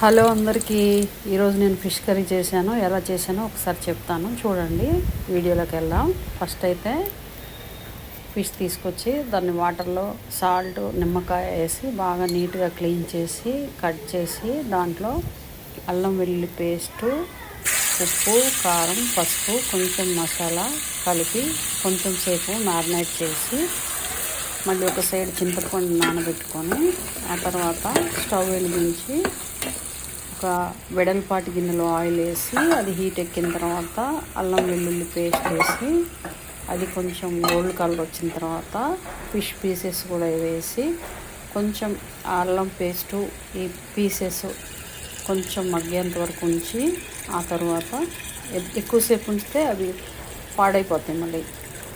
Hello అందరికీ. ఈరోజు నేను ఫిష్ కర్రీ చేశాను. ఎలా చేశానో ఒకసారి చెప్తాను. చూడండి వీడియోలోకి వెళ్దాం. ఫస్ట్ అయితే ఫిష్ తీసుకొచ్చి దాన్ని వాటర్లో సాల్ట్ నిమ్మకాయ వేసి బాగా నీట్గా క్లీన్ చేసి కట్ చేసి దాంట్లో అల్లం వెల్లుల్లి పేస్టు ఉప్పు కారం పసుపు కొంచెం మసాలా కలిపి కొంచెం సేపు మ్యారినేట్ చేసి మళ్ళీ ఒక సైడ్ చింతపండు నానబెట్టుకొని ఆ తర్వాత స్టవ్ వెలిగించి ఒక వెడల్పాటి గిన్నెలో ఆయిల్ వేసి అది హీట్ ఎక్కిన తర్వాత అల్లం వెల్లుల్లి పేస్ట్ వేసి అది కొంచెం గోల్డ్ కలర్ వచ్చిన తర్వాత ఫిష్ పీసెస్ కూడా వేసి కొంచెం అల్లం పేస్టు ఈ పీసెస్ కొంచెం మగ్గేంత వరకు ఉంచి ఆ తర్వాత ఎక్కువసేపు ఉంచితే అవి పాడైపోతాయి మళ్ళీ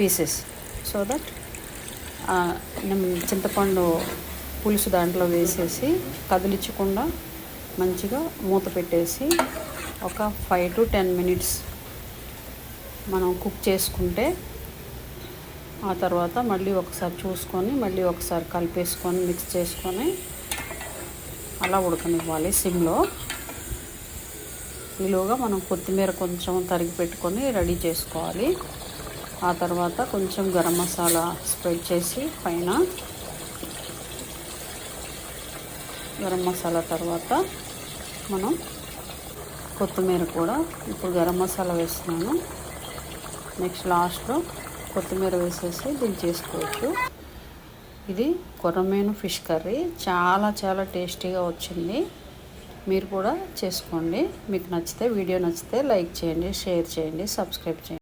పీసెస్. సో దట్ చింతపండు పులుసు దాంట్లో వేసేసి కదిలించకుండా మంచిగా మూత పెట్టేసి ఒక ఫైవ్ టు టెన్ మినిట్స్ మనం కుక్ చేసుకుంటే ఆ తర్వాత మళ్ళీ ఒకసారి చూసుకొని మళ్ళీ ఒకసారి కలిపేసుకొని మిక్స్ చేసుకొని అలా ఉడకనివ్వాలి సిమ్లో. ఈలోగా మనం కొత్తిమీర కొంచెం తరిగి పెట్టుకొని రెడీ చేసుకోవాలి. ఆ తర్వాత కొంచెం గరం మసాలా స్ప్రెడ్ చేసి పైన గరం మసాలా తర్వాత మనం కొత్తిమీర కూడా ఇప్పుడు గరం మసాలా వేస్తున్నాను. నెక్స్ట్ లాస్ట్లో కొత్తిమీర వేసేసి దీన్ని చేసుకోవచ్చు. ఇది కొర్రమేను ఫిష్ కర్రీ. చాలా చాలా టేస్టీగా వచ్చింది. మీరు కూడా చేసుకోండి. మీకు నచ్చితే వీడియో నచ్చితే లైక్ చేయండి షేర్ చేయండి సబ్స్క్రైబ్ చేయండి.